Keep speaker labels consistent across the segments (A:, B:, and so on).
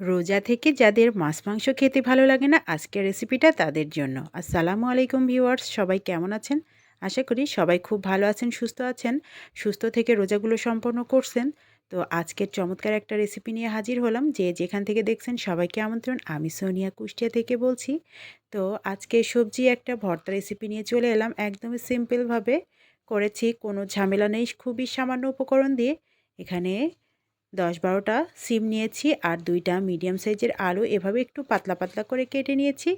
A: রোজা থেকে যাদের মাছ, মাংস খেতে ভালো লাগে না, আজকের রেসিপিটা তাদের জন্য। আসসালামু আলাইকুম ভিউয়ার্স সবাই কেমন আছেন? আশা করি সবাই খুব ভালো আছেন, সুস্থ আছেন, সুস্থ থেকে রোজাগুলো সম্পন্ন করছেন। তো আজকের চমৎকার একটা রেসিপি নিয়ে হাজির হলাম। যে যেখান থেকে দেখছেন সবাইকে আমন্ত্রণ, আমি সোনিয়া কুষ্টিয়া থেকে বলছি। তো আজকে সবজি একটা ভর্তা রেসিপি নিয়ে চলে এলাম। একদমই সিম্পলভাবে করেছি, কোনো ঝামেলা নেই, খুবই সামান্য উপকরণ দিয়ে। এখানে দশ বারোটা সিম নিয়েছি আর দুইটা মিডিয়াম সাইজের আলু এভাবে একটু পাতলা পাতলা করে কেটে নিয়েছি।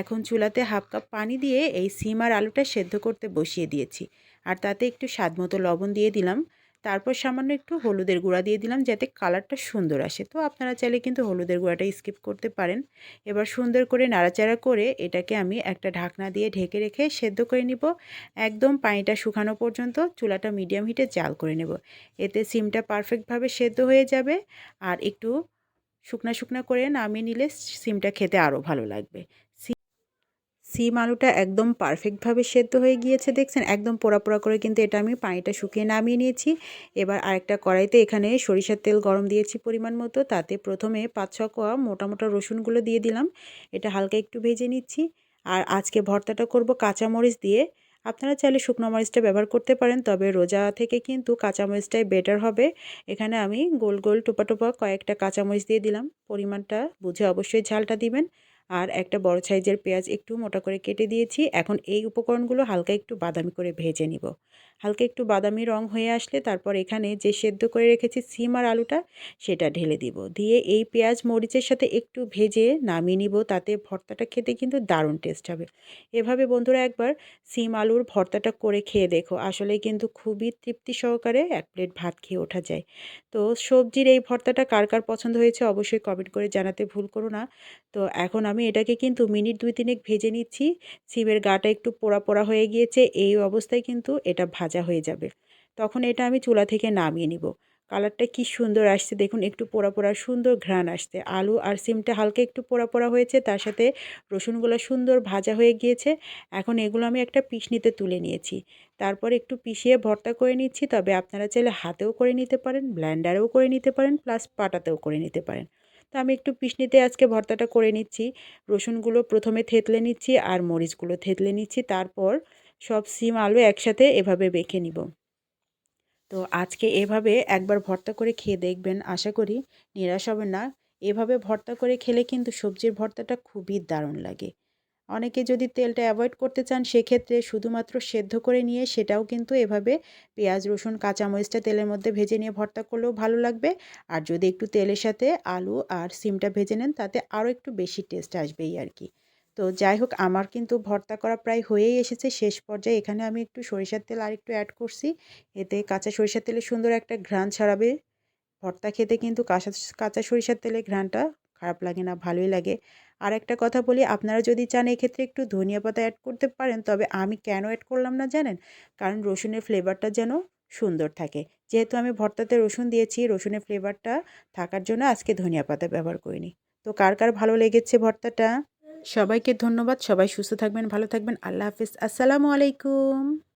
A: এখন চুলাতে হাফ কাপ পানি দিয়ে এই সিম আর আলুটা সেদ্ধ করতে বসিয়ে দিয়েছি। আর তাতে একটু স্বাদ মতো লবণ দিয়ে দিলাম। তারপর সামান্য একটু হলুদের গুঁড়া দিয়ে দিলাম যাতে কালারটা সুন্দর আসে। তো আপনারা চাইলে কিন্তু হলুদের গুঁড়াটা স্কিপ করতে পারেন। এবার সুন্দর করে নাড়াচাড়া করে এটাকে আমি একটা ঢাকনা দিয়ে ঢেকে রেখে সেদ্ধ করে নিব। একদম পানিটা শুকানো পর্যন্ত চুলাটা মিডিয়াম হিটে জাল করে নেব। এতে সিমটা পারফেক্টভাবে সেদ্ধ হয়ে যাবে আর একটু শুকনা শুকনা করে নামিয়ে নিলে সিমটা খেতে আরও ভালো লাগবে। সিম আলুটা একদম পারফেক্টভাবে সেদ্ধ হয়ে গিয়েছে, দেখছেন? একদম পোড়া পোড়া করে কিন্তু এটা আমি পানিটা শুকিয়ে নামিয়ে নিয়েছি। এবার আরেকটা কড়াইতে এখানে সরিষার তেল গরম দিয়েছি পরিমাণ মতো, তাতে প্রথমে পাঁচ ছ কোয়া মোটা মোটা রসুনগুলো দিয়ে দিলাম। এটা হালকা একটু ভেজে নিচ্ছি। আর আজকে ভর্তাটা করব কাঁচামরিচ দিয়ে। আপনারা চাইলে শুকনো মরিচটা ব্যবহার করতে পারেন, তবে রোজা থেকে কিন্তু কাঁচামরিচটাই বেটার হবে। এখানে আমি গোল গোল টোপা টোপা কয়েকটা কাঁচামরিচ দিয়ে দিলাম। পরিমাণটা বুঝে অবশ্যই ঝালটা দিবেন। আর একটা বড় সাইজের পেঁয়াজ একটু মোটা করে কেটে দিয়েছি। এখন এই উপকরণগুলো হালকা একটু বাদামি করে ভেজে নিব। হালকা একটু বাদামি রং হয়ে আসলে তারপর এখানে যে সেদ্ধ করে রেখেছি সিম আর আলুটা, সেটা ঢেলে দিব। দিয়ে এই পেঁয়াজ মরিচের সাথে একটু ভেজে নামিয়ে নিব, তাতে ভর্তাটা খেতে কিন্তু দারুণ টেস্ট হবে। এভাবে বন্ধুরা একবার সিম আলুর ভর্তাটা করে খেয়ে দেখো। আসলে কিন্তু খুবই তৃপ্তি সহকারে এক প্লেট ভাত খেয়ে ওঠা যায়। তো সবজির এই ভর্তাটা কার কার পছন্দ হয়েছে অবশ্যই কমেন্ট করে জানাতে ভুল করো না। তো এখন আমি এটাকে কিন্তু মিনিট দুই তিনেক ভেজে নিচ্ছি। সিমের গাটা একটু পোড়া পোড়া হয়ে গিয়েছে, এই অবস্থায় কিন্তু এটা ভাজা হয়ে যাবে। তখন এটা আমি চুলা থেকে নামিয়ে নিব। কালারটা কি সুন্দর আসছে, দেখুন একটু পোড়া পোড়া সুন্দর ঘ্রাণ আসছে। আলু আর সিমটা হালকা একটু পোড়া পোড়া হয়েছে, তার সাথে রসুনগুলো সুন্দর ভাজা হয়ে গিয়েছে। এখন এগুলো আমি একটা পিসনিতে তুলে নিয়েছি। তারপর একটু পিষিয়ে ভর্তা করে নিচ্ছি, তবে আপনারা চাইলে হাতেও করে নিতে পারেন ব্ল্যান্ডারেও করে নিতে পারেন, প্লাস পাটাতেও করে নিতে পারেন। তো আমি একটু পিসনিতে আজকে ভর্তাটা করে নিচ্ছি। রসুনগুলো প্রথমে থেতলে নিচ্ছি আর মরিচগুলো থেতলে নিচ্ছি। তারপর সব সিম, আলু একসাথে এভাবে বেঁকে নিব। তো আজকে এভাবে একবার ভর্তা করে খেয়ে দেখবেন। আশা করি নিরাশ হবে না। এভাবে ভর্তা করে খেলে কিন্তু সবজির ভর্তাটা খুবই দারুণ লাগে। অনেকে যদি তেলটা অ্যাভয়েড করতে চান, সেক্ষেত্রে শুধুমাত্র সেদ্ধ করে নিয়ে সেটাও কিন্তু এভাবে পেঁয়াজ, রসুন, কাঁচামরিচটা তেলের মধ্যে ভেজে নিয়ে ভর্তা করলেও ভালো লাগবে। আর যদি একটু তেলের সাথে আলু আর সিমটা ভেজে নেন, তাতে আরও একটু বেশি টেস্ট আসবেই আর কি। তো যাই হোক, আমার কিন্তু ভর্তা করা প্রায় হয়েই এসেছে। শেষ পর্যায়ে এখানে আমি একটু সরিষার তেল আর একটু অ্যাড করছি। এতে কাঁচা সরিষার তেলে সুন্দর একটা ঘ্রাণ ছাড়াবে। ভর্তা খেতে কিন্তু কাঁচা কাঁচা সরিষার তেলে ঘ্রাণটা খারাপ লাগে না, ভালোই লাগে। আর একটা কথা বলি, আপনারা যদি চান এক্ষেত্রে একটু ধনিয়া পাতা অ্যাড করতে পারেন, তবে আমি কেন অ্যাড করলাম না জানেন? কারণ রসুনের ফ্লেভারটা যেন সুন্দর থাকে। যেহেতু আমি ভর্তাতে রসুন দিয়েছি, রসুনের ফ্লেভারটা থাকার জন্য আজকে ধনিয়া পাতা ব্যবহার করিনি। তো কার কার ভালো লেগেছে ভর্তাটা? সবাইকে ধন্যবাদ, সবাই সুস্থ থাকবেন, ভালো থাকবেন, আল্লাহ হাফিজ, আসসালামু আলাইকুম।